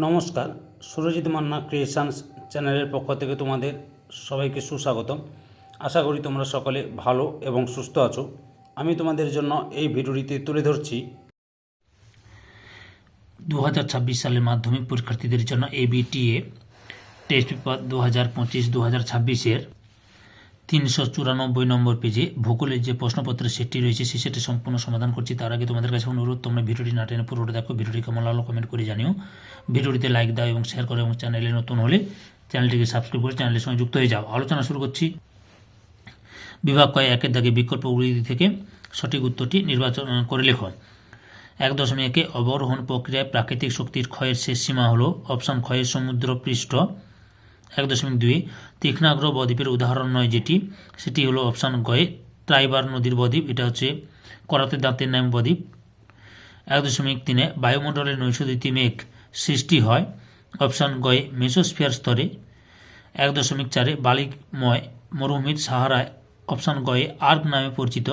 নমস্কার, সুরজিৎ মান্না ক্রিয়েশনস চ্যানেলের পক্ষ থেকে তোমাদের সবাইকে সুস্বাগতম। আশা করি তোমরা সকলে ভালো এবং সুস্থ আছো। আমি তোমাদের জন্য এই ভিডিওটিতে তুলে ধরছি। দু হাজার ছাব্বিশ সালের মাধ্যমিক পরীক্ষার্থীদের জন্য এবিটিএ টেস্ট পেপার দু হাজার পঁচিশ দু হাজার ছাব্বিশের তিনশো চুরানব্বই নম্বর পেজে ভূগোলের যে প্রশ্নপত্রের সেটটি রয়েছে সেই সেটি সম্পূর্ণ সমাধান করছি। তার আগে তোমাদের কাছে অনুরোধ, তোমরা ভিডিওটি না টেনে পুরোটা দেখো, ভিডিওটি কেমন লাগল কমেন্ট করে জানিও। ভিডিওটিতে লাইক দাও এবং শেয়ার করো এবং চ্যানেলে নতুন হলে চ্যানেলটিকে সাবস্ক্রাইব করে চ্যানেলের সঙ্গে যুক্ত হয়ে যাও। আলোচনা শুরু করছি। বিভাগ কয়, একের দাগে বিকল্প বিকল্পগুলি থেকে সঠিক উত্তরটি নির্বাচন করে লেখো। এক দশমিক একে অবরোহণ প্রক্রিয়ায় প্রাকৃতিক শক্তির ক্ষয়ের শেষ সীমা হলো অপশান ক্ষয়ের সমুদ্র পৃষ্ঠ এক দশমিক দুই তীক্ষ্ণাগ্র বদ্বীপের উদাহরণ নয় যেটি, সেটি হলো অপশান গয়ে ট্রাইবার নদীর বদ্বীপ, এটা হচ্ছে করাতে দাঁতের নাম বদ্বীপ। এক দশমিক তিনে বায়ুমণ্ডলের নৈশদিতি মেঘ সৃষ্টি হয়, অপশান গয়ে মেসোস্ফিয়ার স্তরে। এক দশমিক চারে বালিকময় মরুভূমির সাহারায়, অপশান গয়ে আর্ক নামে পরিচিত।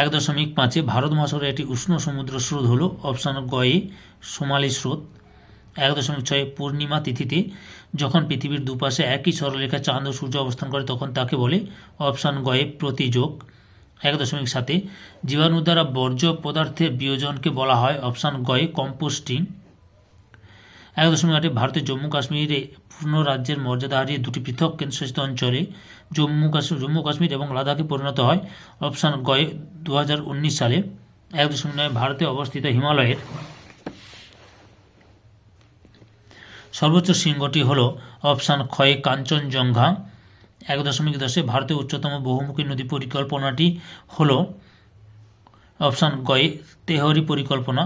এক দশমিক পাঁচে ভারত মহাসাগরের একটি উষ্ণ সমুদ্র স্রোত হল, অপশান গয়ে সোমালি স্রোত। এক দশমিক ছয়ে পূর্ণিমা তিথিতে যখন পৃথিবীর দুপাশে একই সরলরেখা চাঁদ ও সূর্য অবস্থান করে, তখন তাকে বলে অপশান গয়ে প্রতিযোগ। এক দশমিক সাতে জীবাণু দ্বারা বর্জ্য পদার্থের বিয়োজনকে বলা হয় অপশান গয়ে কম্পোস্টিং এক দশমিক আটে ভারতের জম্মু কাশ্মীরে পূর্ণ রাজ্যের মর্যাদা হারিয়ে দুটি পৃথক কেন্দ্রশাসিত অঞ্চলে জম্মু কাশ্মীর জম্মু কাশ্মীর এবং লাদাখে পরিণত হয় অপশান গয়ে দু সালে। এক দশমিক নয় ভারতে অবস্থিত হিমালয়ের সর্বোচ্চ শৃঙ্গটি হল অপশান ক্ষয়ে কাঞ্চনজঙ্ঘা। এক দশমিক দশে ভারতের উচ্চতম বহুমুখী নদী পরিকল্পনাটি হল অপশান গয়ে তেহরি পরিকল্পনা,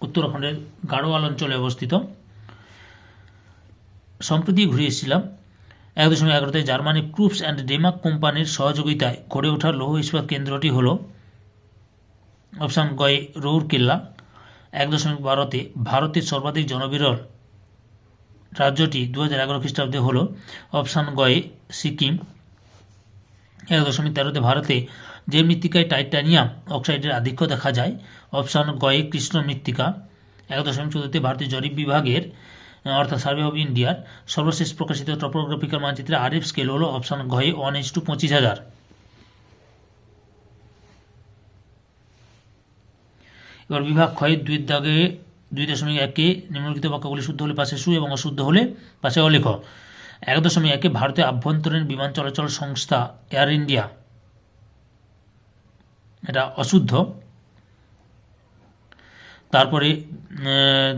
উত্তরাখণ্ডের গাড়োয়াল অঞ্চলে অবস্থিত। সম্প্রতি ঘুরে এসেছিলাম এক দশমিক এগারোতে জার্মানি ক্রুপস অ্যান্ড ডেমাক কোম্পানির সহযোগিতায় গড়ে ওঠা লৌহ ইস্পাত কেন্দ্রটি হল অপশান গয়ে রৌরকেল্লা। এক দশমিক বারোতে ভারতের সর্বাধিক জনবিরল রাজ্যটি দু হাজার এগারো খ্রিস্টাব্দে হল অপশান গয়ে সিকিম। এক দশমিক তেরোতে ভারতে যে মৃত্তিকায় টাইটানিয়াম অক্সাইডের আধিক্য দেখা যায়, অপশান গয়ে কৃষ্ণ মৃত্তিকা। এক দশমিক চোদ্দতে ভারতীয় জরিপ বিভাগের, অর্থাৎ সার্ভে অফ ইন্ডিয়ার সর্বশেষ প্রকাশিত টপোগ্রাফিক্যাল মানচিত্রে আরএফ স্কেল হল অপশান গয়ে ওয়ান এইচ টু পঁচিশ হাজার। এবার বিভাগ ক্ষয়ের দুই দাগে দুই দশমিক একে নিম্নলিখিত বাক্যগুলি শুদ্ধ হলে পাশে সু এবং অশুদ্ধ হলে পাশে অলেখ। এক দশমিক একে ভারতের আভ্যন্তরীণ বিমান চলাচল সংস্থা এয়ার ইন্ডিয়া। এটা অশুদ্ধ। তারপরে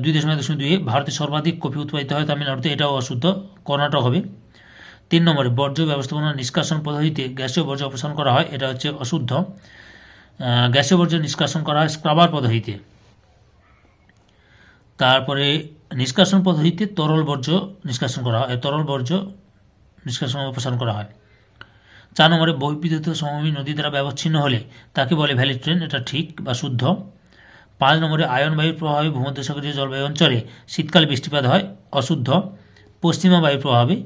দুই দশমিক দশমিক দুই ভারতে সর্বাধিক কফি উৎপাদিত হয় তামিলনাড়ুতে, এটাও অশুদ্ধ। কর্ণাটক হবে। তিন নম্বরে, বর্জ্য ব্যবস্থাপনা নিষ্কাশন পদ্ধতিতে গ্যাসীয় বর্জ্য অপসারণ করা হয়, এটা হচ্ছে অশুদ্ধ। গ্যাসীয় বর্জ্য নিষ্কাশন করা হয় স্ক্রাবার পদ্ধতিতে। তারপরে নিষ্কাশন পদ্ধতিতে তরল বর্জ্য নিষ্কাশন করা হয়, তরল বর্জ্য নিষ্কাশন অপসারণ করা হয়। চার নম্বরে বহির্বিদ্যুৎ সমভূমি নদী দ্বারা ব্যবচ্ছিন্ন হলে তাকে বলে ভ্যালি ট্রেন, এটা ঠিক বা শুদ্ধ। পাঁচ নম্বরে আয়ন বায়ুর প্রভাবে ভূমধ্যসাগরীয় জলবায়ু অঞ্চলে শীতকালে বৃষ্টিপাত হয়, অশুদ্ধ। পশ্চিমা বায়ুর প্রভাবে।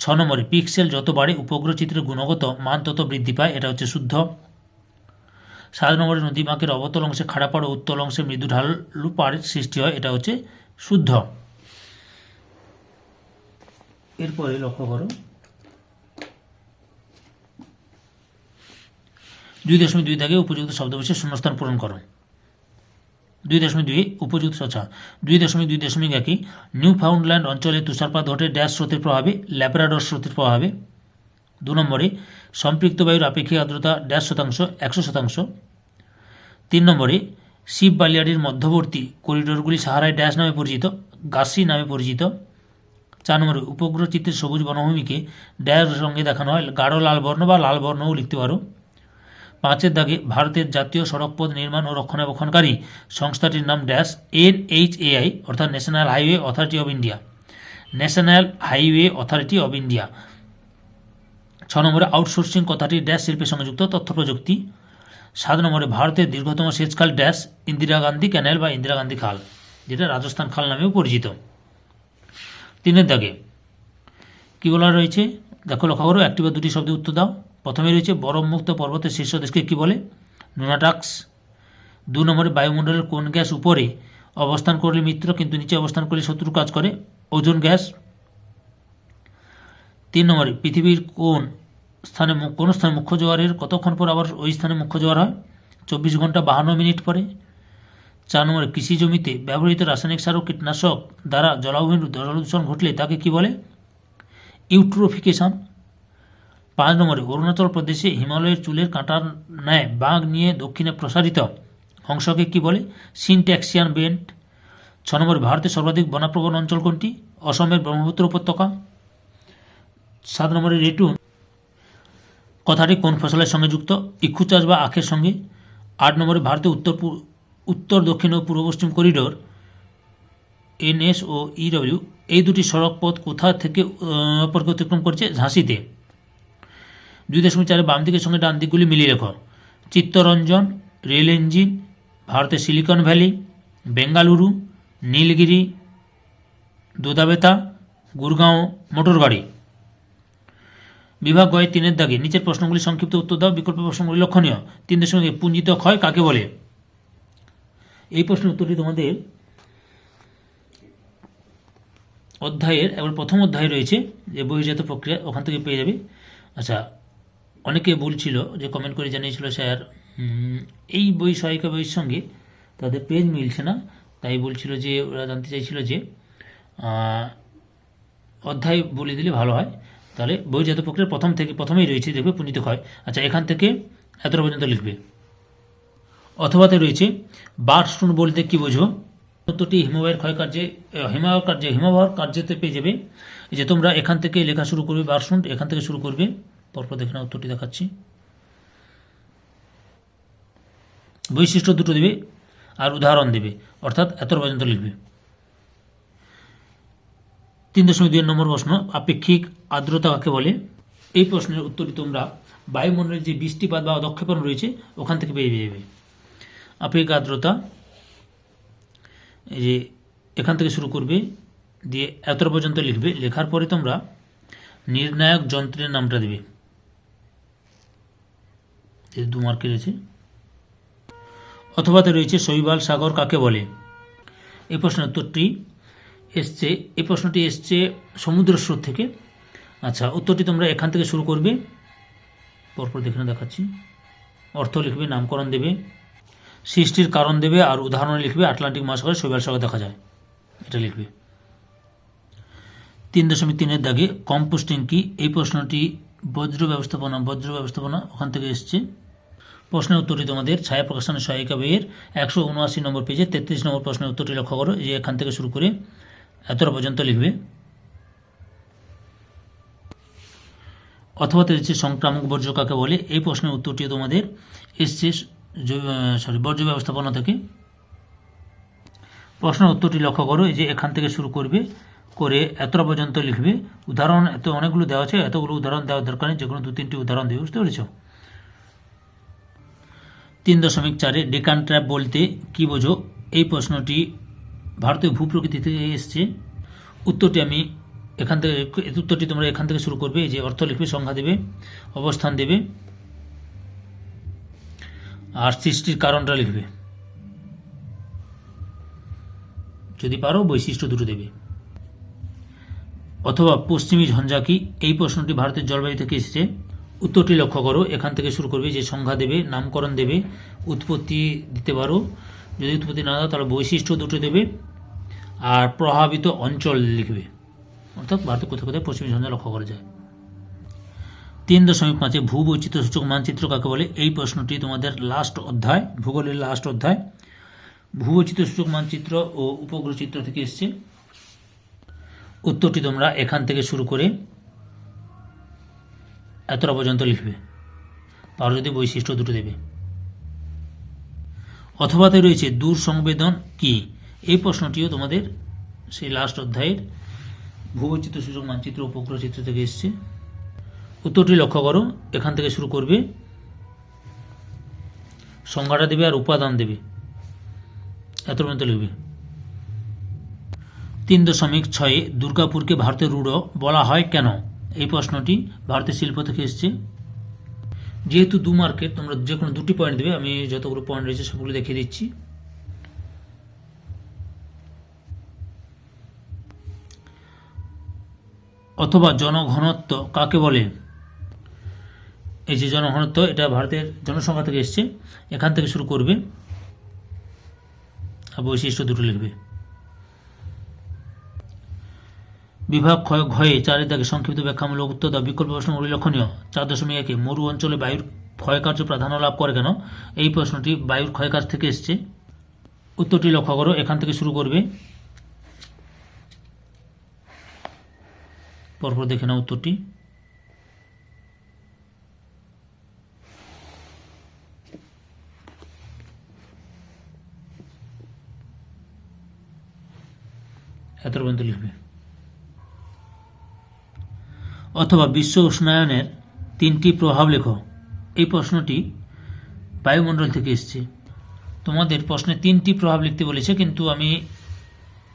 ছ নম্বরে পিক্সেল যত বাড়ে, উপগ্রহ চিত্রের গুণগত মান তত বৃদ্ধি পায়, এটা হচ্ছে শুদ্ধ। সাত নম্বরে বাঁকের অবতল অংশে খাড়া পাড় ও উত্তল অংশে মৃদু ঢালু পাড়ের সৃষ্টি হয়, এটা হচ্ছে শুদ্ধ। এরপরে লক্ষ্য করো। দুই দশমিক দুই দাগে উপযুক্ত শব্দবশের শূন্যস্থান পূরণ করো। দুই দশমিক দুই, উপযুক্ত আচ্ছা দুই দশমিক দুই দশমিক একই নিউ ফাউন্ডল্যান্ড অঞ্চলে তুষারপাত ঘটে ড্যাশ স্রোতের প্রভাবে, ল্যাপ্রাডর স্রোতের প্রভাবে। দু নম্বরে, সম্পৃক্ত বায়ুর আপেক্ষিক আর্দ্রতা ড্যাশ শতাংশ, একশো শতাংশ। তিন নম্বরে, শিব বালিয়াড়ির মধ্যবর্তী করিডোরগুলি সাহারায় ড্যাশ নামে পরিচিত, গাসি নামে পরিচিত। চার নম্বরে উপগ্রহ চিত্রের সবুজ বনভূমিকে ড্যাশ সঙ্গে দেখানো হয়, গাঢ় লাল বর্ণ বা লাল বর্ণও লিখতে পারো। পাঁচের দাগে, ভারতের জাতীয় সড়কপথ নির্মাণ ও রক্ষণাবেক্ষণকারী সংস্থাটির নাম ড্যাশ এন এইচ এআই অর্থাৎ national highway authority of India. National highway authority of India. ছ নম্বরে, আউটসোর্সিং কথাটি ড্যাশ শিল্পের সঙ্গে যুক্ত তথ্য প্রযুক্তি। সাত নম্বরে ভারতের দীর্ঘতম সেচখাল ড্যাশ, ইন্দিরা গান্ধী ক্যানেল বা ইন্দিরা গান্ধী খাল, যেটা রাজস্থান খাল নামেও পরিচিত। তিনের দাগে, কী বলা রয়েছে? দেখো, লক্ষ্য করো, একটি বা দুটি শব্দে উত্তর দাও। প্রথমে রয়েছে বরফমুক্ত পর্বতের শীর্ষ দেশকে কী বলে? নুনাটাক্স। দু নম্বরে, বায়ুমণ্ডলের কোন গ্যাস উপরে অবস্থান করলে মিত্র, কিন্তু নিচে অবস্থান করলে শত্রু কাজ করে? ওজন গ্যাস। তিন নম্বরে, পৃথিবীর কোন স্থানে কোন স্থানে মুখ্য জোয়ারের কতক্ষণ পর আবার ওই স্থানে মুখ্য জোয়ার হয়? চব্বিশ ঘণ্টা বাহান্ন মিনিট পরে। চার নম্বরে, কৃষি জমিতে ব্যবহৃত রাসায়নিক সার ও কীটনাশক দ্বারা জলাভূমির জলদূষণ ঘটলে তাকে কি বলে? ইউট্রোফিকেশন। পাঁচ নম্বরে, অরুণাচল প্রদেশে হিমালয়ের চুলের কাঁটার ন্যায় বাঘ নিয়ে দক্ষিণে প্রসারিত অংশকে কি বলে? Syntaxial bend. ছ নম্বরে, ভারতের সর্বাধিক বনাপ্রবণ অঞ্চল কোনটি? অসমের ব্রহ্মপুত্র উপত্যকা। সাত নম্বরে, রেটুন। কথাটি কোন ফসলের সঙ্গে যুক্ত? ইক্ষু চাষ বা আখের সঙ্গে। আট নম্বরে ভারতের উত্তর উত্তর, দক্ষিণ ও পূর্ব পশ্চিম করিডোর, এনএস ও ইডব্লিউ, এই দুটি সড়ক পথ কোথা থেকে অপরকে অতিক্রম করছে? ঝাঁসিতে। দুই দশমিক চারে বাম দিকের সঙ্গে ডান দিকগুলি মিলিয়ে রেখো। চিত্তরঞ্জন, রেল ইঞ্জিন, ভারতের silicon valley, Bengaluru, Nilgiri, Doddabetta, Gurgaon motor গাড়ি বিভাগ গয়ে তিনের দাগে। নিচের প্রশ্নগুলি সংক্ষিপ্ত উত্তর দাও, বিকল্প প্রশ্নগুলি লক্ষণীয়। তিন দশমিক পুঞ্জিত ক্ষয় কাকে বলে? এই প্রশ্নের উত্তরটি তোমাদের অধ্যায়ের, এবার প্রথম অধ্যায় রয়েছে যে বহির্জাত প্রক্রিয়া ওখান থেকে পেয়ে যাবে। আচ্ছা অনেকে বলছিল যে কমেন্ট করে জানিয়েছিল, স্যার এই বই সহায়িকা বইয়ের সঙ্গে তাদের পেজ মিলছে না। তাই বলছিল যে, ওরা জানতে চাইছিল যে অধ্যায় বলে দিলে ভালো হয়। তাহলে বহির্জাত প্রক্রিয়ার প্রথম থেকে প্রথমেই রয়েছে, দেখবে পুঞ্জিত ক্ষয়। আচ্ছা এখান থেকে এতটা পর্যন্ত লিখবে। অথবাতে রয়েছে বার্স্টোন বলতে কি বোঝো? উত্তরটি হিমবাহের ক্ষয় কার্যে হিমবাহ কার্যে, হিমবাহ কার্যতে পেয়ে যাবে। যে তোমরা এখান থেকে লেখা শুরু করবে বার্সুন্ড এখান থেকে শুরু করবে। পরপর দেখে না উত্তরটি দেখাচ্ছি। বৈশিষ্ট্য দুটো দেবে, আর উদাহরণ দেবে, অর্থাৎ এত পর্যন্ত লিখবে। তিন দশমিক দুই নম্বর প্রশ্ন, আপেক্ষিক আর্দ্রতা কাকে বলে? এই প্রশ্নের উত্তরটি তোমরা বায়ুমণ্ডলের যে বৃষ্টিপাত বা অদক্ষেপণ রয়েছে, ওখান থেকে পেয়ে যাবে আপেক্ষিক আর্দ্রতা, এই যে এখান থেকে শুরু করবে, দিয়ে এতটা পর্যন্ত লিখবে, লেখার পরে তোমরা নির্ণায়ক যন্ত্রের নামটা দেবে। দু মার্কে রয়েছে। অথবাতে রয়েছে শৈবাল সাগর কাকে বলে? এই প্রশ্নের উত্তরটি এসছে এই প্রশ্নটি এসছে সমুদ্র স্রোত থেকে। আচ্ছা উত্তরটি তোমরা এখান থেকে শুরু করবে। পরপর দেখে দেখাচ্ছি। অর্থ লিখবে, নামকরণ দেবে, সৃষ্টির কারণ দেবে, আর উদাহরণ লিখবে, আটলান্টিক মহাসাগরে শৈবাল সাগর দেখা যায়। এটা লিখবে। তিন দশমিক তিনের দাগে কম্পোস্টিং কি? এই প্রশ্নটি বজ্র ব্যবস্থাপনা বজ্র ব্যবস্থাপনা ওখান থেকে এসছে। প্রশ্নের উত্তরটি তোমাদের ছায়া প্রকাশনের সহায়িকা বইয়ের একশো উনআশি নম্বর পেজে তেত্রিশ নম্বর প্রশ্নের উত্তরটি লক্ষ্য করো, যে এখান থেকে শুরু করে এতটা পর্যন্ত লিখবে? অথবা রয়েছে সংক্রামক বর্জ্য কাকে বলে? এই প্রশ্নের উত্তরটিও তোমাদের এসছে সরি বর্জ্য ব্যবস্থাপনা থেকে। প্রশ্নের উত্তরটি লক্ষ্য করো যে এখান থেকে শুরু করবে, করে এতটা পর্যন্ত লিখবে। উদাহরণ এত অনেকগুলো দেওয়া আছে, এতগুলো উদাহরণ দেওয়ার দরকার নেই যে কোনো দু তিনটি উদাহরণ দেবে বুঝতে পেরেছ? তিন দশমিক চারে ডেকান ট্র্যাপ বলতে কি বোঝো? এই প্রশ্নটি ভারতীয় ভূপ্রকৃতি থেকে এসছে। উত্তরটি আমি এখান থেকে, উত্তরটি তোমরা এখান থেকে শুরু করবে যে অর্থ লিখবে, সংখ্যা দেবে, অবস্থান দেবে, আর সৃষ্টির কারণটা লিখবে। যদি পারো, বৈশিষ্ট্য দুটো দেবে। অথবা পশ্চিমী ঝঞ্ঝা কি? এই প্রশ্নটি ভারতের জলবায়ু থেকে এসেছে। উত্তরটি লক্ষ্য করো, এখান থেকে শুরু করবে, যে সংখ্যা দেবে, নামকরণ দেবে, উৎপত্তি দিতে পারো। যদি উৎপত্তি না দাও, তাহলে বৈশিষ্ট্য দুটো দেবে আর প্রভাবিত অঞ্চল লিখবে। অর্থাৎ ভারতের কোথায় কোথায় পশ্চিমী ঝঞ্ঝা লক্ষ্য করা যায়। তিন দশমিক পাঁচে ভূবৈচিত্র্য সূচক মানচিত্র কাকে বলে? এই প্রশ্নটি তোমাদের লাস্ট অধ্যায়, ভূগোলের লাস্ট অধ্যায়, ভূবৈচিত্র্য সূচক মানচিত্র ও উপগ্রহ চিত্র থেকে এসছে। উত্তরটি তোমরা এখান থেকে শুরু করে এতটা পর্যন্ত লিখবে। তার যদি বৈশিষ্ট্য দুটো দেবে। অথবাতে রয়েছে দূর সংবেদন কি? এই প্রশ্নটিও তোমাদের সেই লাস্ট অধ্যায়ের ভূবৈচিত্র্য সূচক মানচিত্র উপগ্রহ চিত্র থেকে এসছে। উত্তরটি লক্ষ্য করো, এখান থেকে শুরু করবে। সংজ্ঞাটা দেবে আর উপাদান দেবে। এত পর্যন্ত লিখবে। তিন দশমিক ছয়ে, দুর্গাপুরকে ভারতের রুড়ো বলা হয় কেন? এই প্রশ্নটি ভারতের শিল্প থেকে এসছে। যেহেতু দু মার্কেট তোমরা যে কোনো দুটি পয়েন্ট দেবে, আমি যতগুলো পয়েন্ট রয়েছে সবগুলো দেখিয়ে দিচ্ছি। অথবা জনঘনত্ব কাকে বলে? এই যে জনঘনত্ব, এটা ভারতের জনসংখ্যা থেকে এসছে। এখান থেকে শুরু করবে। আর বৈশিষ্ট্য দুটো লিখবে। বিভাগ ক্ষয় ঘয়ে চারের দাগে সংক্ষিপ্ত ব্যাখ্যামূলক উত্তর দাও বিকল্প প্রশ্ন উল্লেখনীয় চার দশমিক একে মরু অঞ্চলে বায়ুর ক্ষয়কার্য প্রাধান্য লাভ করে কেন? এই প্রশ্নটি বায়ুর ক্ষয়কার্য থেকে এসছে। উত্তরটি লক্ষ্য করো, এখান থেকে শুরু করবে। পরপর দেখে নাও উত্তরটি। এত পর্যন্ত লিখবে। অথবা বিশ্ব উষ্ণায়নের তিনটি প্রভাব লেখো। এই প্রশ্নটি বায়ুমণ্ডল থেকে এসছে। তোমাদের প্রশ্নে তিনটি প্রভাব লিখতে বলেছে, কিন্তু আমি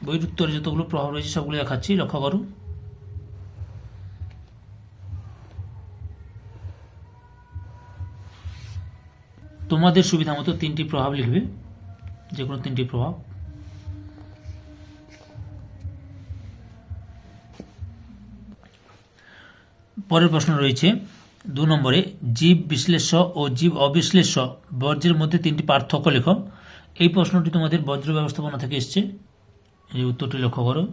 বইয়ের উত্তরে যতগুলো প্রভাব রয়েছে সবগুলো দেখাচ্ছি। লক্ষ্য করো। তোমাদের সুবিধা মতো তিনটি প্রভাব লিখবে যে কোনো তিনটি প্রভাব। পরের প্রশ্ন রয়েছে, দু নম্বরে, জীব বিশ্লেষ্য ও জীব অবিশ্লেষ্য বর্জ্যের মধ্যে তিনটি পার্থক্য লেখো। এই প্রশ্নটি তোমাদের বজ্র ব্যবস্থাপনা থেকে এসছে। এই উত্তরটি লক্ষ্য করো।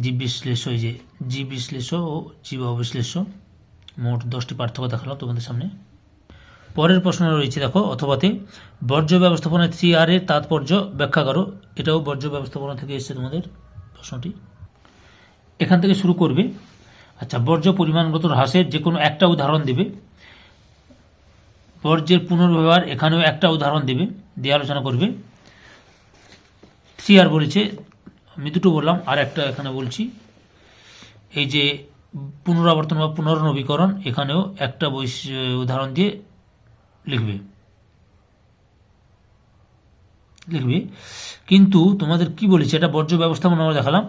জীব বিশ্লেষ্য, এই যে জীব বিশ্লেষ্য ও জীব অবিশ্লেষ্য, মোট দশটি পার্থক্য দেখালাম তোমাদের সামনে। পরের প্রশ্ন রয়েছে, দেখো, অথবাতে বর্জ্য ব্যবস্থাপনা থ্রি আর এর তাৎপর্য ব্যাখ্যা করো। এটাও বর্জ্য ব্যবস্থাপনা থেকে এসছে তোমাদের প্রশ্নটি। এখান থেকে শুরু করবে। আচ্ছা বর্জ্য পরিমাণগত হ্রাসের যে কোনো একটা উদাহরণ দেবে। বর্জ্যের পুনর্ব্যবহার এখানেও একটা উদাহরণ দেবে, দিয়ে আলোচনা করবে। থ্রি আর বলেছে, আমি দুটো বললাম, আর একটা এখানে বলছি। এই যে পুনরাবর্তন বা পুনর্নবীকরণ, এখানেও একটা বৈশ উদাহরণ দিয়ে লিখবে। লিখবে। কিন্তু তোমাদের কি বলেছে? এটা বর্জ্য ব্যবস্থাপনা আমরা দেখালাম।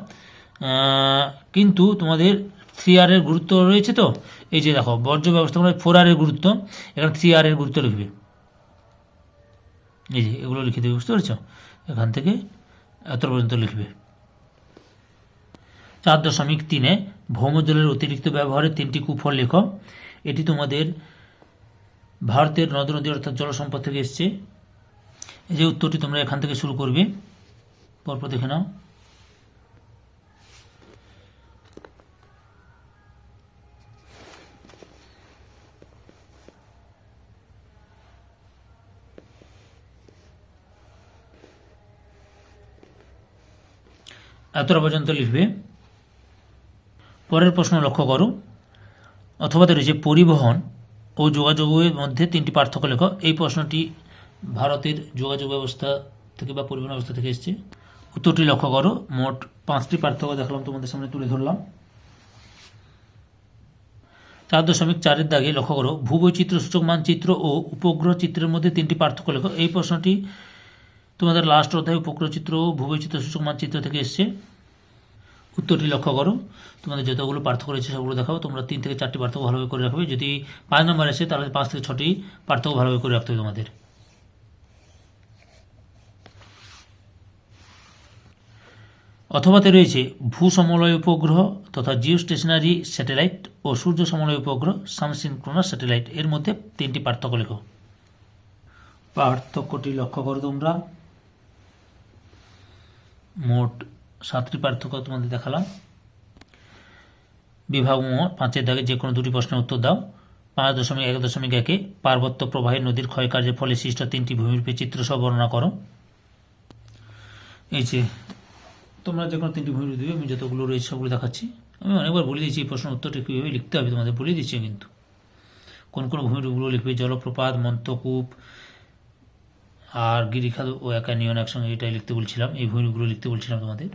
কিন্তু তোমাদের থ্রি আর এর গুরুত্ব রয়েছে তো? এই যে দেখো, বর্জ্য ব্যবস্থাপনায় ফোর আর এর গুরুত্ব। এখানে থ্রি আর এর গুরুত্ব লিখবে। এই যে, এগুলো লিখে দেবে, বুঝতে পেরেছ? এখান থেকে এত পর্যন্ত লিখবে। চার দশমিক তিনে ভৌমজলের অতিরিক্ত ব্যবহারের তিনটি কুফল লেখ। এটি তোমাদের ভারতের নদ নদী অর্থাৎ জল সম্পদ থেকে এসছে। এই যে উত্তরটি তোমরা এখান থেকে শুরু করবে। পরপর দেখে নাও। এতটা পর্যন্ত লিখবে। পরের প্রশ্ন লক্ষ্য করো। অথবা রয়েছে পরিবহন ও যোগাযোগের মধ্যে তিনটি পার্থক্য লেখ। এই প্রশ্নটি ভারতের যোগাযোগ ব্যবস্থা থেকে বা পরিবহন ব্যবস্থা থেকে এসেছে। উত্তরটি লক্ষ্য করো। মোট পাঁচটি পার্থক্য দেখালাম, তোমাদের সামনে তুলে ধরলাম। চার দশমিক চারের দাগে লক্ষ্য করো। ভূবৈচিত্র সূচক মানচিত্র ও উপগ্রহ চিত্রের মধ্যে তিনটি পার্থক্য লেখো। এই প্রশ্নটি তোমাদের লাস্ট অধ্যায় উপগ্রহ চিত্র ভূবৈচিত্র সূচক মানচিত্র থেকে এসছে। উত্তরটি লক্ষ্য করো। তোমাদের যতগুলো পার্থক্য রয়েছে সবগুলো দেখাও। তোমরা তিন থেকে চারটি পার্থক্য ভালোভাবে করে রাখবে। যদি পাঁচ নম্বর আসে তাহলে পাঁচ থেকে ছটি পার্থক্য ভালোভাবে করে রাখতে হবে তোমাদের। অথবাতে রয়েছে ভূ সমলয় উপগ্রহ তথা জিও স্টেশনারি স্যাটেলাইট ও সূর্য সমলয় উপগ্রহ সামসিনক্রোনাস স্যাটেলাইট এর মধ্যে তিনটি পার্থক্য লেখো। পার্থক্যটি লক্ষ্য করো তোমরা। মোট সাতটি পার্থক্য তোমাদের দেখালাম। বিভাগ পাঁচের দাগে যে কোনো দুটি প্রশ্নের উত্তর দাও। পাঁচ দশমিক এক, দশমিক একে পার্বত্য প্রবাহের নদীর ক্ষয়কার্যের ফলে সৃষ্ট তিনটি ভূমিরূপে চিত্র সহ বর্ণনা করো। এই যে, তোমরা যে কোনো তিনটি ভূমিরূপ দিবে আমি যতগুলো রয়েছে সবগুলো দেখাচ্ছি। আমি অনেকবার বলে দিয়েছি, এই প্রশ্নের উত্তরটি কীভাবে লিখতে হবে তোমাদের, বলে দিচ্ছি কিন্তু। কোন কোন ভূমিরূপগুলো লিখবে, জলপ্রপাত মন্তকূপ আর গিরিখাদ ও একা নিয়ন একসঙ্গে এটাই লিখতে বলছিলাম, এই ভূমিগুলো লিখতে বলছিলাম তোমাদের।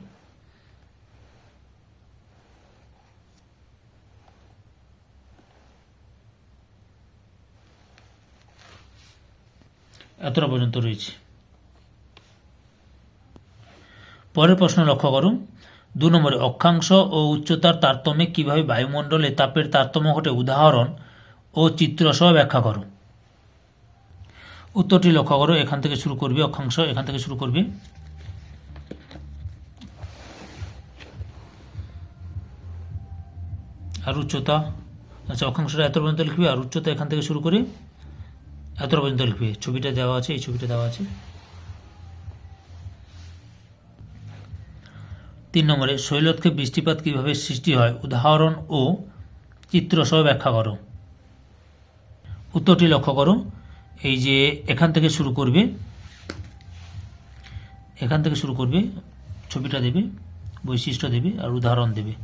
এতটা পর্যন্ত রয়েছে। পরের প্রশ্ন লক্ষ্য করুন দু নম্বরে, অক্ষাংশ ও উচ্চতার তারতম্যে কীভাবে বায়ুমণ্ডলে তাপের তারতম্য ঘটে? উদাহরণ ও চিত্রসহ ব্যাখ্যা করো। উত্তরটি লক্ষ্য করো, এখান থেকে শুরু করবে, অক্ষাংশ, এখান থেকে শুরু করবে। আর উচ্চতা আচ্ছা অক্ষাংশটা এত পর্যন্ত লিখবে, আর উচ্চতা এখান থেকে শুরু করে। এত পর্যন্ত লিখবে, ছবিটা দেওয়া আছে, এই ছবিটা দেওয়া আছে। তিন নম্বরে, শৈলতকে বৃষ্টিপাত কীভাবে সৃষ্টি হয়? উদাহরণ ও চিত্র সহ ব্যাখ্যা করো। উত্তরটি লক্ষ্য করো এই যে এখান থেকে শুরু করবে, এখান থেকে শুরু করবে, ছবিটা দেবে, বৈশিষ্ট্য দেবে আর উদাহরণ দেবে।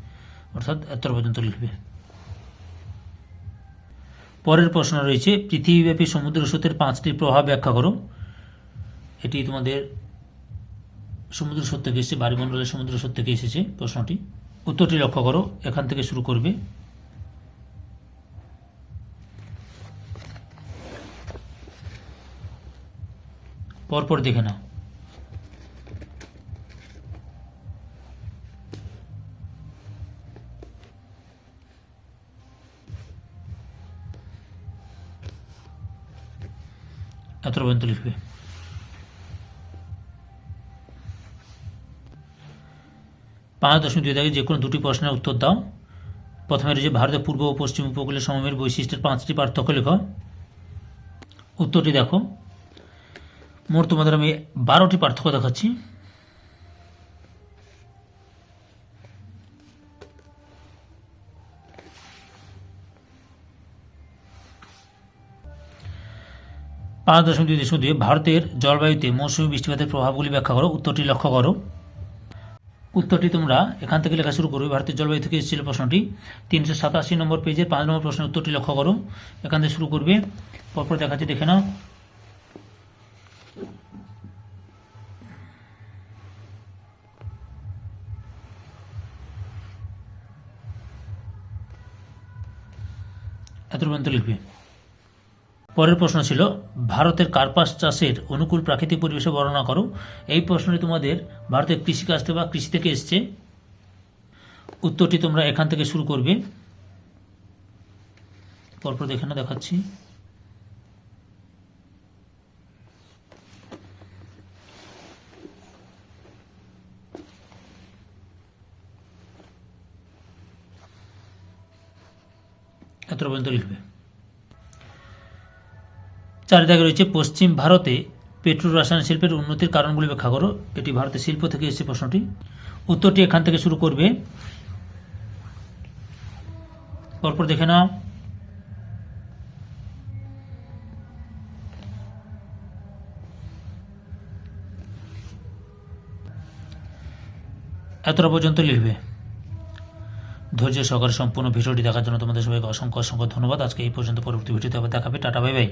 অর্থাৎ এত পর্যন্ত লিখবে। পরের প্রশ্ন রয়েছে, পৃথিবীব্যাপী সমুদ্র স্রোতের পাঁচটি প্রভাব ব্যাখ্যা করো। এটি তোমাদের সমুদ্র স্রোত থেকে এসেছে বাড়িমণ্ডলের সমুদ্র স্রোত থেকে এসেছে প্রশ্নটি। উত্তরটি লক্ষ্য করো, এখান থেকে শুরু করবে। পরপর দেখে নাও। এত পর্যন্ত লিখবে। পাঁচ দশমিক দুই থেকে যে কোনো দুটি প্রশ্নের উত্তর দাও। প্রথমে রয়েছে ভারতের পূর্ব ও পশ্চিম উপকূলের সমভূমির বৈশিষ্ট্যের পাঁচটি পার্থক্য লেখ। উত্তরটি দেখো। মোট তোমাদের আমি বারোটি পার্থক্য দেখাচ্ছি। পাঁচ দশমিক দুই দশমিক দুই, ভারতের জলবায়ুতে মৌসুমী বৃষ্টিপাতের প্রভাবগুলি ব্যাখ্যা করো, উত্তরটি লক্ষ্য করো। উত্তরটি তোমরা এখান থেকে লেখা শুরু করবে, ভারতের জলবায়ু থেকে এসেছিল প্রশ্নটি। তিনশো সাতাশি নম্বর পেজের পাঁচ নম্বর প্রশ্নের উত্তরটি লক্ষ্য করো। এখান থেকে শুরু করবে, পরপর দেখাচ্ছি, দেখে নাও। এত পর্যন্ত লিখবে। পরের প্রশ্ন ছিল, ভারতের কার্পাস চাষের অনুকূল প্রাকৃতিক পরিবেশে বর্ণনা করো। এই প্রশ্নটি তোমাদের ভারতের কৃষিকাজ থেকে বা কৃষি থেকে এসছে। উত্তরটি তোমরা এখান থেকে শুরু করবে। পরপর দেখে না দেখাচ্ছি। এত পর্যন্ত লিখবে। চার দাগে রয়েছে পশ্চিম ভারতে পেট্রো রসায়ন শিল্পের উন্নতির কারণগুলি ব্যাখ্যা করো। এটি ভারতের শিল্প থেকে এসেছে প্রশ্নটি। উত্তরটি এখান থেকে শুরু করবে। পরপর দেখে নাও। এতটা পর্যন্ত লিখবে। ধৈর্য সহকারে সম্পূর্ণ ভিডিওটি দেখার জন্য তোমাদের সবাইকে অসংখ্য অসংখ্য ধন্যবাদ। আজকে এই পর্যন্ত পরবর্তী ভিডিওতে আবার দেখাবে। Tata, bye bye.